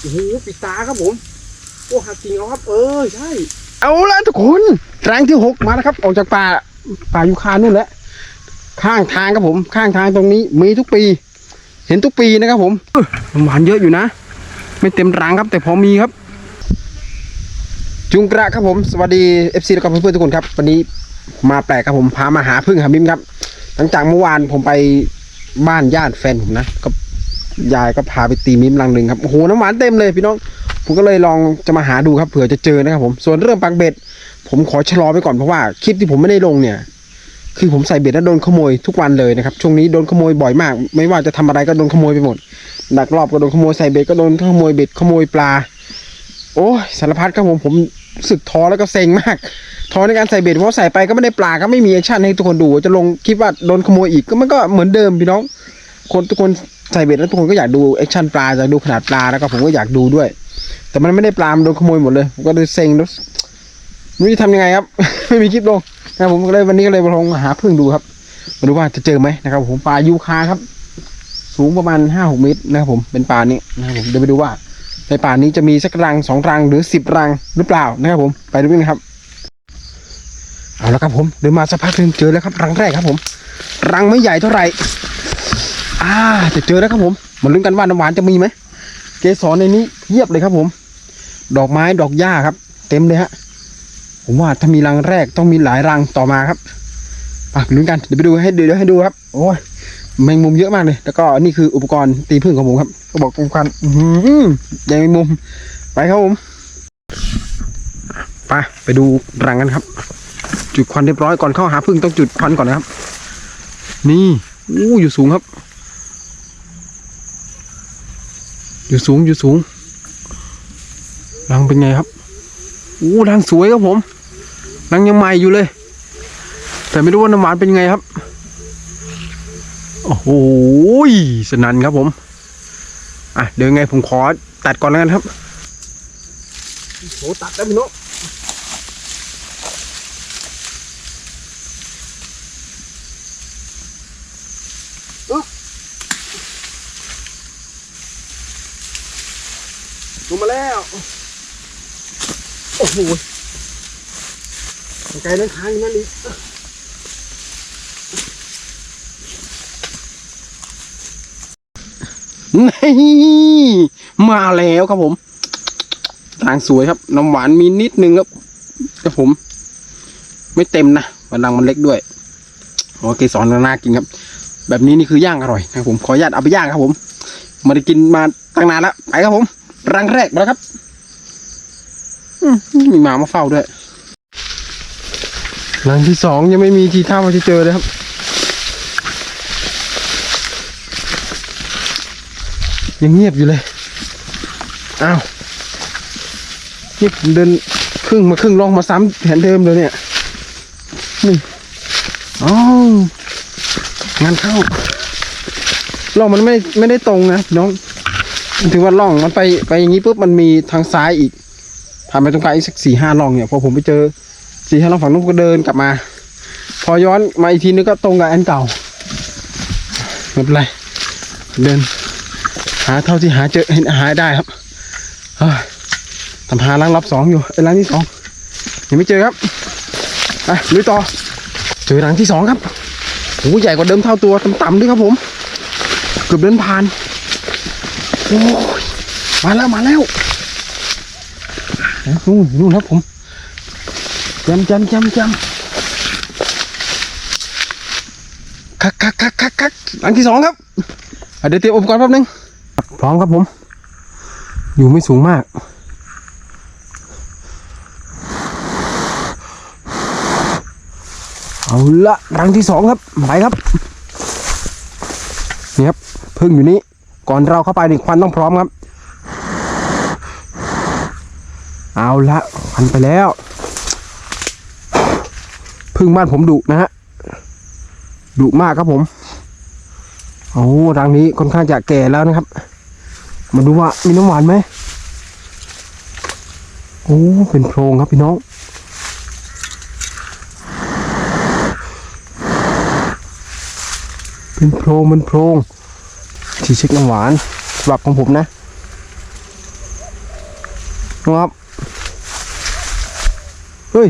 โอ้โหปิดตาครับผมโอ้หักจริงเอาครับเออใช่ เอาละทุกคนแรงที่หกมาแล้วครับ ออกจากป่าป่ายูคานู่นแหละข้างทางครับผม ข้างทางตรงนี้มีทุกปี เห็นทุกปีนะครับผมหวานเยอะอยู่นะ ไม่เต็มรังครับ แต่พอมีครับ จุงกระครับผม สวัสดี FC แล้วก็เพื่อนๆทุกคนครับ วันนี้มาแปลกครับผมพามาหาพึ่งหามิมครับ หลังจากเมื่อวานผมไปบ้านญาติแฟนผมนะก็ ยายก็พาไปตีมิมรังหนึ่งครับโอ้โหน้ำหวานเต็มเลยพี่น้อง ผมก็เลยลองจะมาหาดูครับเผื่อจะเจอนะครับผมส่วนเรื่องปักเบ็ด ผมขอชะลอไปก่อนเพราะว่าคลิปที่ผมไม่ได้ลงเนี่ย คือผมใส่เบ็ดแล้วโดนขโมยทุกวันเลยนะครับช่วงนี้โดนขโมยบ่อยมาก ไม่ว่าจะทำอะไรก็โดนขโมยไปหมดดักรอบก็โดนขโมยใส่เบ็ดก็โดนขโมยเบ็ดขโมยปลา โอ้สารพัดครับผมผมสึกท้อแล้วก็เซ็งมากท้อในการใส่เบ็ดเพราะใส่ไปก็ไม่ได้ปลาก็ไม่มีแอคชั่นให้ทุกคนดู จะลงคลิปว่าโดนขโมยอีกก็มันก็เหมือนเดิมพี่น้อง คนทุกคนใส่เบ็ดแล้วทุกคนก็อยากดูแอคชั่นปลาอยากดูขนาดปลาแล้วก็ผมก็อยากดูด้วย แต่มันไม่ได้ปลามันโดนขโมยหมดเลยผมก็เลยเซ็งแล้วไม่รู้จะทำยังไงครับ ไม่มีคลิปลงนะผมก็เลยวันนี้ก็เลยมาลองหาพึ่งดูครับมาดูว่าจะเจอไหมนะครับผมปลายูคาครับ สูงประมาณห้าหกเมตรนะครับผมเป็นปลานี้นะครับผมเดี๋ยวไปดูว่า ในป่านี้จะมีสักรังสองรังหรือสิบรังหรือเปล่านะครับผมไปดูกันครับ เอาละครับผมเดินมาสักพักหนึ่งเจอแล้วครับรังแรกครับผม รังไม่ใหญ่เท่าไหร่ อ่าจะเจอแล้วครับผมมาลุ้นกันว่าน้ำหวานจะมีไหมเกสรในนี้เยียบเลยครับผม ดอกไม้ดอกหญ้าครับ เต็มเลยฮะผมว่าถ้ามีรังแรกต้องมีหลายรังต่อมาครับไปลุ้นกันเดี๋ยวไปดูให้เดี๋ยวให้ดูครับ โอ้ยแมงมุมเยอะมากเลย แล้วก็นี่คืออุปกรณ์ตีผึ้งของผมครับ ก็บอกอุปกรณ์อื้อหือใหญ่แมงมุมไปครับผมไปไปดูรังกันครับ จุดควันเรียบร้อยก่อนเข้าหาพึ่งต้องจุดควันก่อนนะครับ นี่อู้อยู่สูงครับ อยู่สูงอยู่สูงรังเป็นไงครับอู้รังสวยครับผมรังยังใหม่อยู่เลย แต่ไม่รู้ว่าน้ำหวานเป็นไงครับโอ้โหสนันครับผมอะเดี๋ยวไงผมขอตัดก่อนแล้วกันครับโหตัดแล้วพี่น้องอึ๊บลง มาแล้ว โอ้โหไกลนั่นค้างนั่นอีกนี่มาแล้วครับผมทางสวยครับ น้ำหวานมีนิดนึงครับครับผม ไม่เต็มนะมันรังมันเล็กด้วยโอเคสอนน่ากินครับ แบบนี้นี่คือย่างอร่อยนะครับผมขออนุญาตเอาไปย่างครับผมไมาได้กินมาตั้งนานแล้วไปครับผม รังแรกมาแล้วครับมีหมามาเฝ้าด้วยรังที่สองยังไม่มีทีท่าว่าจะเจอเลยครับ ยังเงียบอยู่เลยอ้าวนี่ผมเดินครึ่งมาครึ่งลองมาซ้ำแผนเดิมเลยเนี่ยนี่อ๋องานเข้าลองมันไม่ไม่ได้ตรงนะน้อง ถึงว่าล่องมันไปไปอย่างนี้ปุ๊บมันมีทางซ้ายอีกผ่านไปตรงกลางอีกสักสี่ห้าล่องเนี่ยพอผมไปเจอสี่ห้าล่องฝั่งนู้นก็เดินกลับมา พอย้อนมาอีกทีนึงก็ตรงกับอันเก่าไม่เป็นไรเดิน หาเท่าที่หาเจอเห็นหาได้ครับทำหาล้างรับสองอยู่ไอ้ล้างที่สองยังไม่เจอครับไปลุยต่อเจอรังที่สองครับโอ้ใหญ่กว่าเดิมเท่าตัวต่ำๆด้วยครับผม เกือบเดินผ่าน โอ้ยมาแล้วมาแล้วนู่นนู่นครับผมจำจำจำจำคักคักคักคักคักหลังที่สองครับเดี๋ยวเตรียมอุปกรณ์แป๊บนึงพร้อมครับผม อยู่ไม่สูงมากเอาละรังที่สองครับ ไปครับ นี่ครับ พึ่งอยู่นี้ ก่อนเราเข้าไปนี่ควันต้องพร้อมครับ เอาละควันไปแล้วพึ่งบ้านผมดุนะฮะดุมากครับผมโอ้รังนี้ค่อนข้างจะแก่แล้วนะครับ มาดูว่ามีน้ำหวานไหมโอ้เป็นโพรงครับพี่น้องเป็นโพรงเป็นโพรง ทีเช็คน้ำหวานสำหรับของผมนะครับเฮ้ย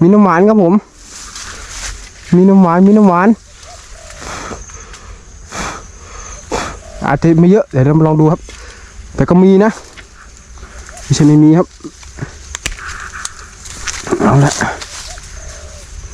มีน้ำหวานครับผม มีน้ำหวาน มีน้ำหวาน อาจจะไม่เยอะ เดี๋ยวเรามาลองดูครับ แต่ก็มีนะ ไม่ใช่ไม่มีครับ เอาละ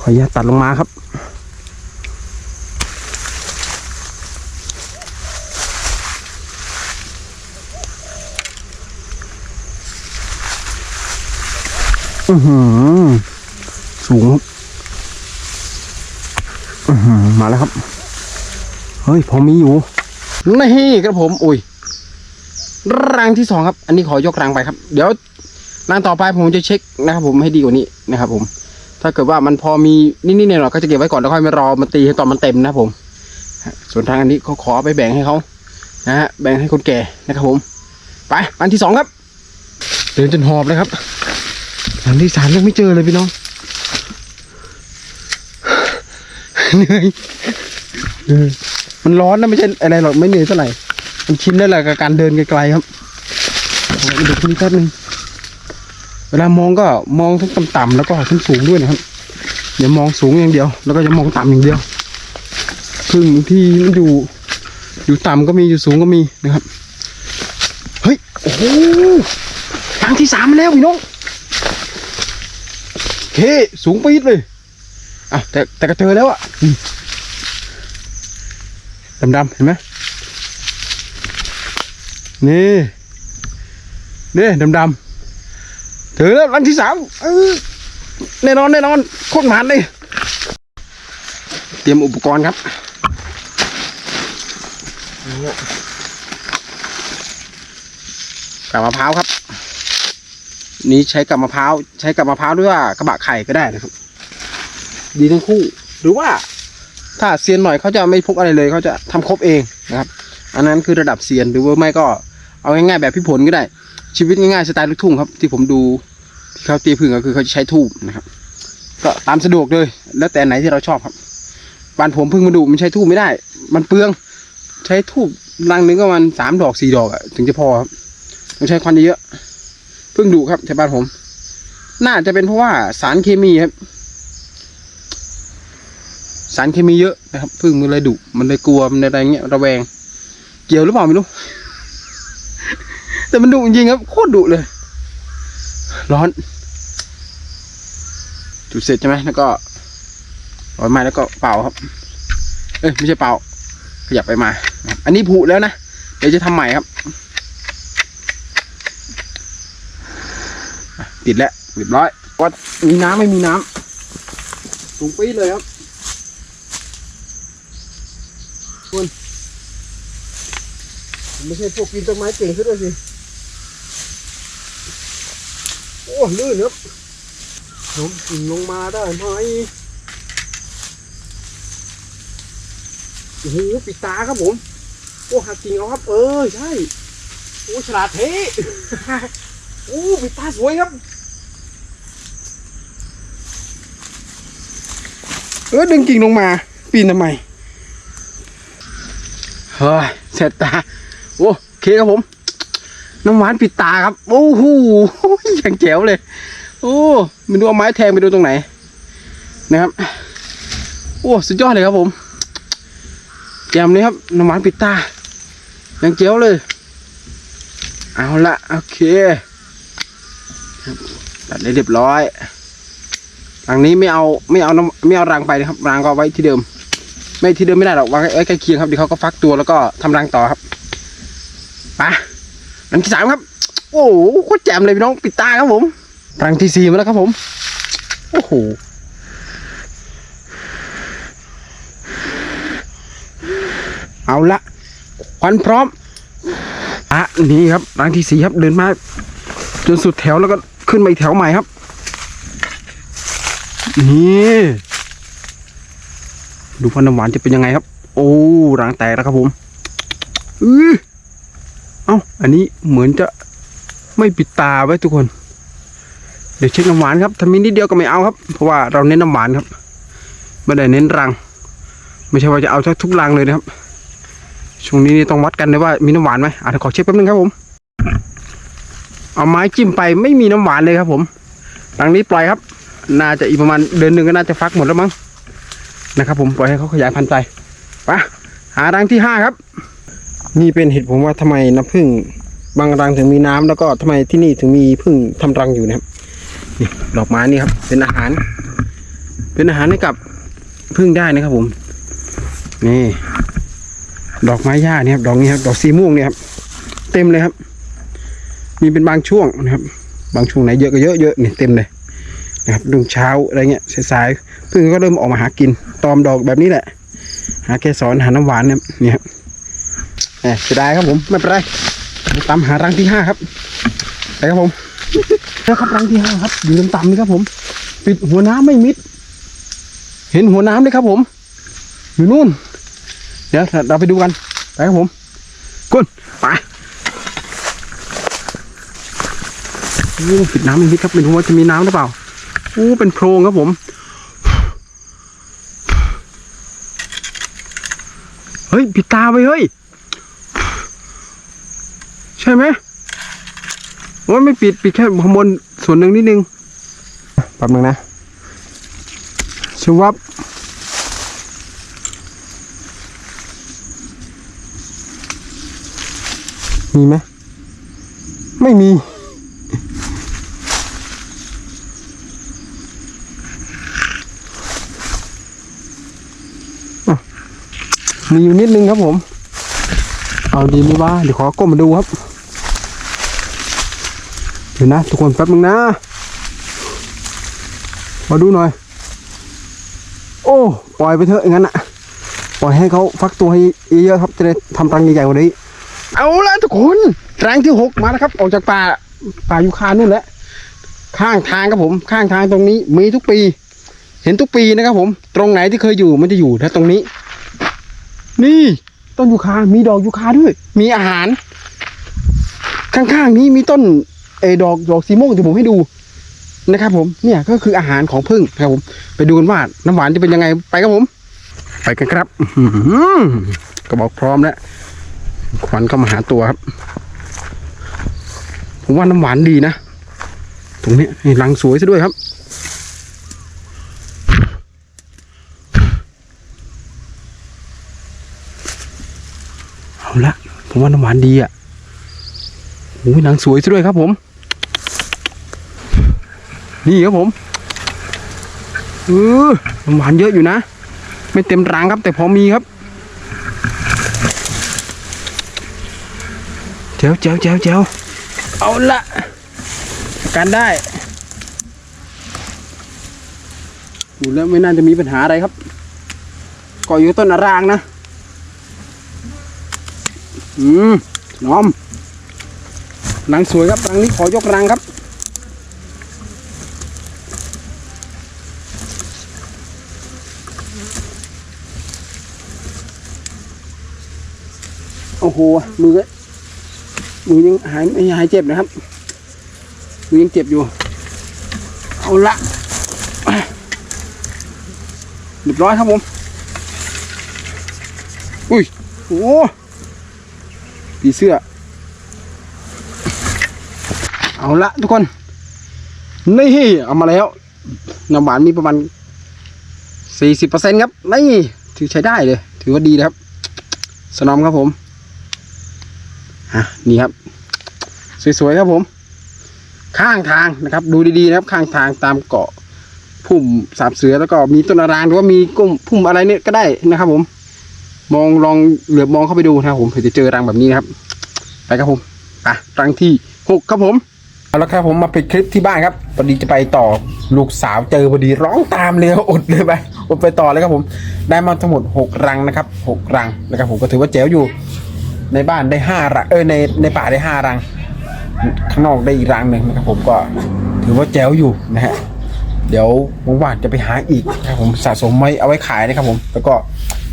ขออนุญาตตัดลงมาครับ อือหือ สูงครับอือหือ มาแล้วครับ เฮ้ย พอมีอยู่นี่ครับผม อุ้ยรังที่สองครับ อันนี้ขอยกรังไปครับ เดี๋ยวรังต่อไปผมจะเช็คนะครับ ผมให้ดีกว่านี้นะครับ ผม ถ้าเกิดว่ามันพอมีนิดๆหน่อยๆก็จะเก็บไว้ก่อนแล้วค่อยมารอมาตีให้ตอนมันเต็มนะครับผม ส่วนทางอันนี้เขาขอไปแบ่งให้เขานะฮะแบ่งให้คนแก่นะครับผม ไปรังที่สองครับเดินจนหอบเลยครับ รังที่สามยังไม่เจอเลยพี่น้องเหนื่อยมันร้อนนะไม่ใช่อะไรหรอกไม่เหนื่อยเท่าไหร่มันชินได้แหละกับการเดินไกลๆครับเอาดูที่นี่แป๊บนึงเวลามองก็มองทั้งต่ำๆแล้วก็ทั้งสูงด้วยนะครับอย่ามองสูงอย่างเดียว แล้วก็จะมองต่ำอย่างเดียวพึ่งที่มันอยู่อยู่ต่ำก็มีอยู่สูงก็มีนะครับ เฮ้ย โอ้โหทางที่สามแล้วพี่น้อง เฮ้สูงปี๊ดเลยอะแต่แต่ก็เจอแล้วอะอืมดำเห็นไหมนี่นี่ดำๆถือแล้วรังที่สามเออแน่นอนแน่นอนโคตรหมันเลยเตรียมอุปกรณ์ครับกับมะพร้าวครับ นี้ใช้กับมะพร้าวใช้กับมะพร้าวหรือว่ากระบะไข่ก็ได้นะครับ ดีทั้งคู่ หรือว่าถ้าเซียนหน่อยเขาจะไม่พกอะไรเลยเขาจะทำครบเองนะครับ อันนั้นคือระดับเซียนหรือว่าไม่ก็เอาง่ายๆแบบพี่ผลก็ได้ ชีวิตง่ายๆสไตล์ลูกทุ่งครับ ที่ผมดูที่เขาตีพึ่งก็คือเขาจะใช้ทูบนะครับ ก็ตามสะดวกเลย แล้วแต่ไหนที่เราชอบครับบ้านผมพึ่งมาดูมันใช้ทูบไม่ได้ มันเปลืองใช้ทูบรังหนึงก็มันสามดอกสี่ดอกอะถึงจะพอครับต้องใช้ควันเยอะ ๆพึ่งดุครับแถวบ้านผม น่าจะเป็นเพราะว่าสารเคมีครับ สารเคมีเยอะนะครับพึ่งมันเลยดุมันเลยกลัวมันอะไรเงี้ยระแวง เกี่ยวหรือเปล่าไม่รู้ แต่มันดุจริงครับโคตรดุเลย ร้อน จุดเสร็จใช่ไหมแล้วก็ร้อยไม้แล้วก็เป่าครับ เอ้ยไม่ใช่เป่าขยับไปมา อันนี้ผุแล้วนะ เดี๋ยวจะทำใหม่ครับอะ ติดแล้วเรียบร้อยวัดมีน้ำไม่มีน้ำสูงปี๊ดเลยครับคุณไม่ใช่พวกปีนต้นไม้เก่งซะด้วยสิโอ้ลื่นครับโน้มกิ่งลงมาได้ไหมโอ้โหปิดตาครับผม โอ้หักกิ่งเอาครับเออใช่ โอ้ฉลาดเท่โอ้ปิดตาสวยครับ เออดึงกิ่งลงมา ปีนทำไมเฮ้ยเสร็จตาโอ้เคครับผม น้ำหวานปิดตาครับ โอ้โหอย่างแจ๋วเลย โอ้ไม่รู้เอาไม้แทงไปดูตรงไหน นะครับ โอ้สุดยอดเลยครับผมแจ่มเลยครับน้ำหวานปิดตาอย่างเจ๋วเลย เอาละโอเคตัดได้เรียบร้อย รังนี้ไม่เอาไม่เอาน้ำไม่เอารังไปนะครับรังก็ไว้ที่เดิม ไม่ที่เดิมไม่ได้หรอกวางไว้ใกล้เคียงครับเดี๋ยวเขาก็ฟักตัวแล้วก็ทำรังต่อครับไปรังที่สามครับ โอ้โหโคตรแจ่มเลยพี่น้องปิดตาครับผม รังที่สี่มาแล้วครับผมโอ้โหเอาละควันพร้อมอะนี่ครับรังที่สี่ครับเดินมาจนสุดแถวแล้วก็ขึ้นมาอีกแถวใหม่ครับ นี่ดูพันน้ำหวานจะเป็นยังไงครับ โอ้รังแตกแล้วครับผมอือเอ้าอันนี้เหมือนจะไม่ปิดตาไว้ทุกคน เดี๋ยวเช็คน้ำหวานครับถ้ามีนิดเดียวก็ไม่เอาครับ เพราะว่าเราเน้นน้ำหวานครับไม่ได้เน้นรัง ไม่ใช่ว่าจะเอาทุกรังเลยนะครับช่วงนี้นี่ต้องวัดกันเลยว่ามีน้ำหวานไหมอะเดี๋ยวขอเช็คแป๊บนึงครับผม เอาไม้จิ้มไปไม่มีน้ำหวานเลยครับผมรังนี้ปล่อยครับ น่าจะอีกประมาณเดือนหนึ่งก็น่าจะฟักหมดแล้วมั้งนะครับ ผมปล่อยให้เขาขยายพันธุ์ไปไปหารังที่ห้าครับ นี่เป็นเหตุผมว่าทำไมน้ำผึ้งบางรังถึงมีน้ำแล้วก็ทำไมที่นี่ถึงมีผึ้งทำรังอยู่นะครับนี่ดอกไม้นี่ครับ เป็นอาหาร เป็นอาหารให้กับผึ้งได้นะครับ ผม นี่ ดอกไม้หญ้าเนี่ยครับดอกนี้ครับดอกสีม่วงเนี่ยครับ เต็มเลยครับ มีเป็นบางช่วงนะครับ บางช่วงไหนเยอะก็เยอะเยอะนี่เต็มเลย นะครับรุ่งเช้าอะไรเงี้ยสายๆพึ่งก็เริ่มออกมาหากินตอมดอกแบบนี้แหละ หาแกสอนหาน้ำหวานเนี่ยนี่ครับแหมเสียดายครับผมไม่เป็นไรตามหารังที่ห้าครับไปครับผมแล้วครับรังที่ห้าครับ อยู่ต่ำๆนี่ครับผม ปิดหัวน้ำไม่มิด เห็นหัวน้ำเลยครับผม อยู่นู่น เดี๋ยวเราไปดูกันไปครับผมกุนไปปิดน้ำไม่มิดครับไม่รู้ว่าจะมีน้ำหรือเปล่า โอ้เป็นโพรงครับผม เฮ้ยปิดตาไปเฮ้ย ใช่ไหมโอ้ยไม่ปิดปิดแค่ข้างบนส่วนหนึ่งนิดนึงแป๊บนึงนะชวับมีไหมไม่มี มีอยู่นิดนึงครับผม เอาดีไหมว่าเดี๋ยวขอก้มมาดูครับ เดี๋ยวนะ ทุกคนแป๊บนึงนะ มาดูหน่อย โอ้ ปล่อยไปเถอะอย่างนั้นอะปล่อยให้เขาฟักตัวให้เยอะๆครับจะได้ทำรังใหญ่ๆกว่านี้ เอาละทุกคนรังที่หกมาแล้วครับ ออกจากป่าป่ายูคานู่นแหละข้างทางครับผม ข้างทางตรงนี้มีทุกปี เห็นทุกปีนะครับผม ตรงไหนที่เคยอยู่มันจะอยู่นะตรงนี้ นี่ต้นยูคา มีดอกยูคาด้วย มีอาหาร ข้างๆนี้มีต้นเอดอกดอกสีม่วงที่ผมให้ดูนะครับผมเนี่ยก็คืออาหารของพึ่งนะครับผม ไปดูกันว่าน้ำหวานจะเป็นยังไงไปครับผม ไปกันครับกระบอกพร้อมแล้วควันเข้ามาหาตัวครับ ผมว่าน้ำหวานดีนะตรงนี้รังสวยซะด้วยครับ เอาละผมว่าน้ำหวานดีอะโอ้ยรังสวยซะด้วยครับผม นี่ครับผมเออน้ำหวานเยอะอยู่นะ ไม่เต็มรังครับ แต่พอมีครับเจ้าเจ้าเจ้าเจ้าเอาละกันได้ดูแล้วไม่น่าจะมีปัญหาอะไรครับก็อยู่ต้นอารางนะ อืมน้อมรังสวยครับรังนี้ขอยกรังครับโอ้โหมือมือยังหายไม่หายเจ็บนะครับมือยังเจ็บอยู่เอาละเรียบร้อยครับผมอุ้ยโอ้ ผีเสื้อ เอาละทุกคน นี่เอามาแล้วน้ำหวานมีประมาณสี่สิบเปอร์เซ็นต์ครับ นี่ถือใช้ได้เลย ถือว่าดีนะครับ สนอมครับผมอะนี่ครับ สวยๆครับผม ข้างทางนะครับ ดูดีๆนะครับ ข้างทางตามเกาะพุ่มสาบเสือแล้วก็มีต้นอารางหรือว่ามีกุ้มพุ่มอะไรเนี่ยก็ได้นะครับผม มองลองเหลือบมองเข้าไปดูนะครับผมเผื่อจะเจอรังแบบนี้นะครับไปครับผมไปรังที่หกครับผมเอาละครับผมมาปิดคลิปที่บ้านครับพอดีจะไปต่อลูกสาวเจอพอดีร้องตามเลยอดเลยไปอดไปต่อเลยครับผม ได้มาทั้งหมดหกรังนะครับหกรังนะครับผมก็ถือว่าเจ๋วอยู่ ในบ้านได้ห้ารังเออในในป่าได้ห้ารัง ข้างนอกได้อีกรังหนึ่งนะครับผมก็ถือว่าแจ๋วอยู่นะฮะเดี๋ยวว่างๆจะไปหาอีกนะครับผมสะสมไว้เอาไว้ขายนะครับผม แล้วก็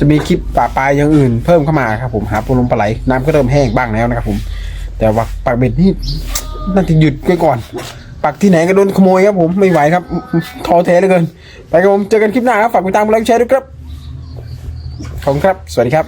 จะมีคลิปป่าปลายอย่างอื่นเพิ่มเข้ามาครับผมหาปูลมปลาไหลน้ำก็เริ่มแห้งบ้างแล้วนะครับผม แต่ว่าปากเบ็ดนี่น่าจะหยุดไปก่อน ปักที่ไหนก็โดนขโมยครับผมไม่ไหวครับท้อแท้เหลือเกิน ไปครับผมเจอกันคลิปหน้าครับฝากติดตามกดไลค์กดแชร์ด้วยครับขอบคุณครับ สวัสดีครับ